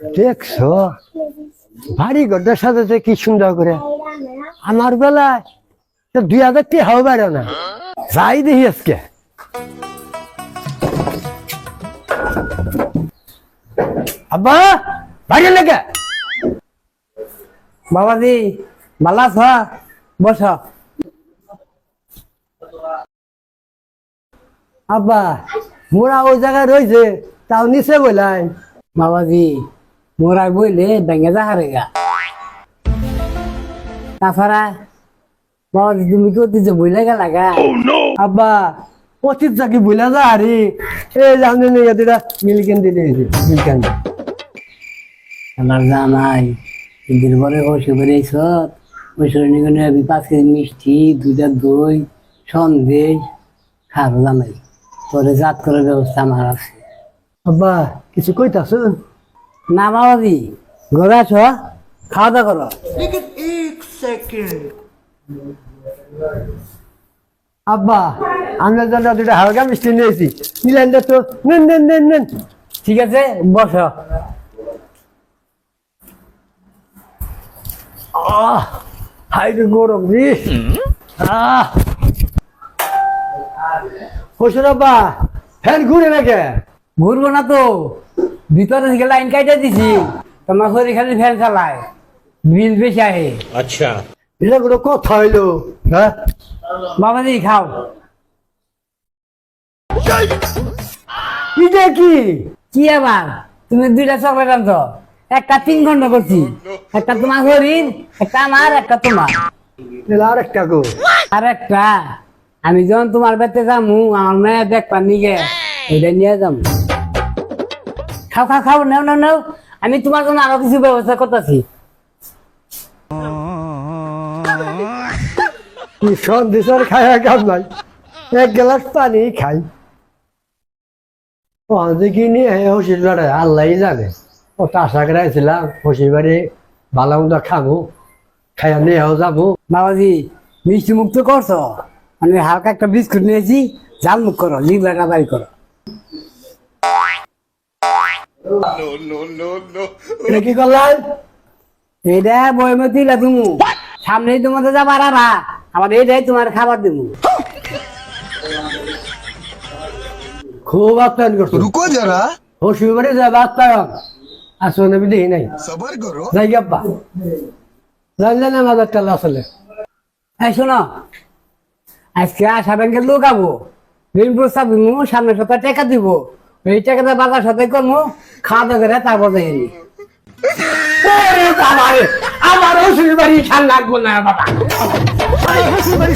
দেখছ? ভারী গড্ডার সাথে তো কি সুন্দর করে। আমার বেলায় দুই হাজার টি হাও বেড়ে না। যাই দেখি আজকে। আব্বা বাড়ি লেগে বাবাজি ভালো আছ বস। আব্বা মোরা ওই জায়গায় রয়েছে তাও নিচে বলাই বাবাজি মোরা বইলে ব্যাঙ্গে যা হারে গা তাছাড়া তুমি কি অতীতে বইলে গেলা গা? আব্বা অতীত যাকে বলে যা আরে এ জানি নিয়ে দুটা মিলকেন দিতে মিলকেন আমার জামাই ঈদের পরে বসে বেরিয়েছ পাঁচ কেজি মিষ্টি দুইটা দই সন্দেশ খাব জামাই। পরে জাত করার ব্যবস্থা আমার আছে। আব্বা কিছু কইতাছ? না বাবাজি ঘরে আছো? খাওয়া দাওয়া করো। আব্বা আমরা জন্য দুটা হালকা মিষ্টি নিয়েছি। নিলেন তো নেন নেন নেন নেন। ঠিক আছে বস। আহ হাই রে গরম রে। আহ। হোসেন আব্বা। ফ্যান ঘুরে নাকি? ঘুরবো না তো। ভিতরে থেকে লাইন কাইটা দিছি। তোমার শরীর খালি ফ্যান চালায়। বিল বেশি আহে। আচ্ছা। এটা গুলো কথা হইল? হ্যাঁ? বাবা দি খাও। কি? কি আবার? তুমি দুইটা চকলেট আনছো। একটা তিন ঘণ্টা করছি। একটা তোমার শরীর একটা আমার একটা তোমার। আর একটা গো। আর একটা? আমি যখন তোমার বেতে যামু আমার মেয়ে দেখবার নিগে ওইটা নিয়ে যাব খাও খাও খাও নেও নেও নেও। আমি তোমার জন্য আরও কিছু ব্যবস্থা করতেছি। কি সন্দেশ আর খায় কাম নাই। এক গ্লাস পানি খাই। ও দেখি নিয়ে হসির বাড়ি আল্লাহ জানে। ও তো আশা করাইছিলাম হসির বাড়ি ভালো মন্দ খাব খাইয়া নিয়েও যাব। বাবাজি মিষ্টি মুক্ত করছ? আমি হালকা একটা বিস্কুট নিয়েছি জাল মুখ করো লিভারটা বাড়ি করো। এটা আমার তোমার খাবার দিব। খুব করছ। রুকো যারা। যাবে আমি দেখি নাই। সবার করো। যাই আমাদের আসলে এই শোনো আজকে লোক আবো। ঋণ প্রস্তাব দিব সামনের সপ্তাহে টেকা দিব। এই টাকাটা বাজার সাথে করব খাওয়া দাওয়া করে তারপর যাই ওরে বাবা রে, আমার হসির বাড়ি খেয়াল লাগবো না বাবা। আমার বাড়ি